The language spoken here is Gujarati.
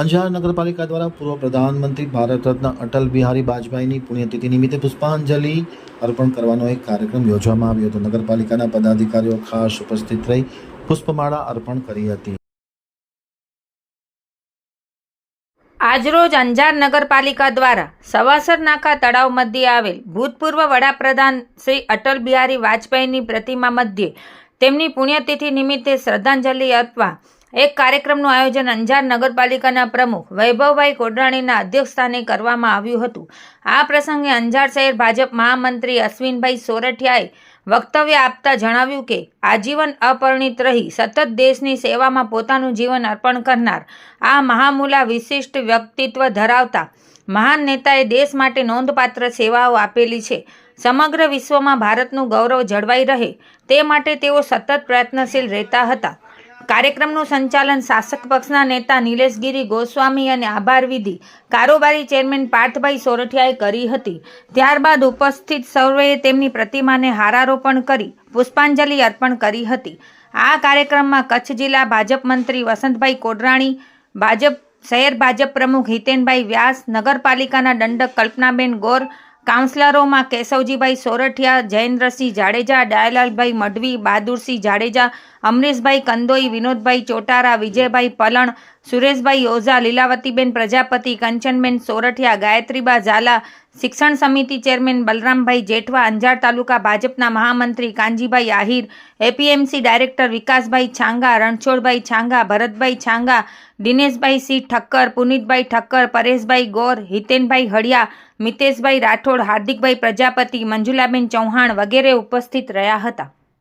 અંજાર નગરપાલિકા દ્વારા પૂર્વ પ્રધાનમંત્રી ભારત રત્ન અટલ બિહારી વાજપેયીની પુણ્યતિથિ નિમિત્તે પુષ્પાંજલિ અર્પણ કરવાનો એક કાર્યક્રમ યોજવામાં આવ્યો હતો. નગરપાલિકાના પદાધિકારીઓ ખાસ ઉપસ્થિત રહી પુષ્પમાળા અર્પણ કરી હતી. આજરોજ અંજાર નગરપાલિકા દ્વારા સવાસર નાકા તળાવ મધ્યે આવેલ ભૂતપૂર્વ વડાપ્રધાન શ્રી અટલ બિહારી વાજપેયીની પ્રતિમા મધ્યે તેમની પુણ્યતિથિ નિમિત્તે શ્રદ્ધાંજલિ અર્પવા એક કાર્યક્રમનું આયોજન અંજાર નગરપાલિકાના પ્રમુખ વૈભવભાઈ કોડરાણીના અધ્યક્ષસ્થાને કરવામાં આવ્યું હતું. આ પ્રસંગે અંજાર શહેર ભાજપ મહામંત્રી અશ્વિનભાઈ સોરઠિયાએ વક્તવ્ય આપતા જણાવ્યું કે, આજીવન અપરિણિત રહી, સતત દેશની સેવામાં પોતાનું જીવન અર્પણ કરનાર, આ મહામૂલા વિશિષ્ટ વ્યક્તિત્વ ધરાવતા મહાન નેતાએ દેશ માટે નોંધપાત્ર સેવાઓ આપેલી છે. સમગ્ર વિશ્વમાં ભારતનું ગૌરવ જળવાઈ રહે, તે માટે તેઓ સતત પ્રયત્નશીલ રહેતા હતા. કાર્યક્રમનું સંચાલન શાસક પક્ષના નેતા નિલેશગીરી ગોસ્વામી અને આભાર વિધિ કારોબારી ચેરમેન પાર્થભાઈ સોરઠિયાએ કરી હતી. ત્યારબાદ ઉપસ્થિત સૌએ તેમની પ્રતિમાને હારારોપણ કરી, પુષ્પાંજલિ અર્પણ કરી હતી. આ કાર્યક્રમમાં કચ્છ જિલ્લા ભાજપ મંત્રી વસંતભાઈ કોડરાણી, ભાજપ શહેર ભાજપ પ્રમુખ હિતેનભાઈ વ્યાસ, નગરપાલિકાના દંડક કલ્પનાબેન ગોર કાઉન્સિલરોમાં કેશવજીભાઈ સોરઠિયા, જયેન્દ્રસિંહ જાડેજા દયાલાલભાઈ મઢવી, બહાદુરસિંહ જાડેજા, અમરીશભાઈ કંદોઈ, વિનોદભાઈ ચોટારા, વિજયભાઈ પલણ સુરેશભાઈ ઓઝા, લીલાવતીબેન પ્રજાપતિ, કંચનબેન સોરઠિયા, ગાયત્રીબા ઝાલા, શિક્ષણ સમિતિ ચેરમેન બલરામભાઈ જેઠવા, અંજાર તાલુકા ભાજપના મહામંત્રી Kanjibhai Ahir, APMC director Vikasbhai Changa, Ranchhodbhai Changa, Bharatbhai Changa, Dineshbhai C Thakkar, Punitbhai Thakkar, Pareshbhai Gor, Hitenbhai Haliya, Miteshbhai Rathod, Hardikbhai Prajapati, Manjulaben Chauhan વગેરે ઉપસ્થિત રહ્યા હતા.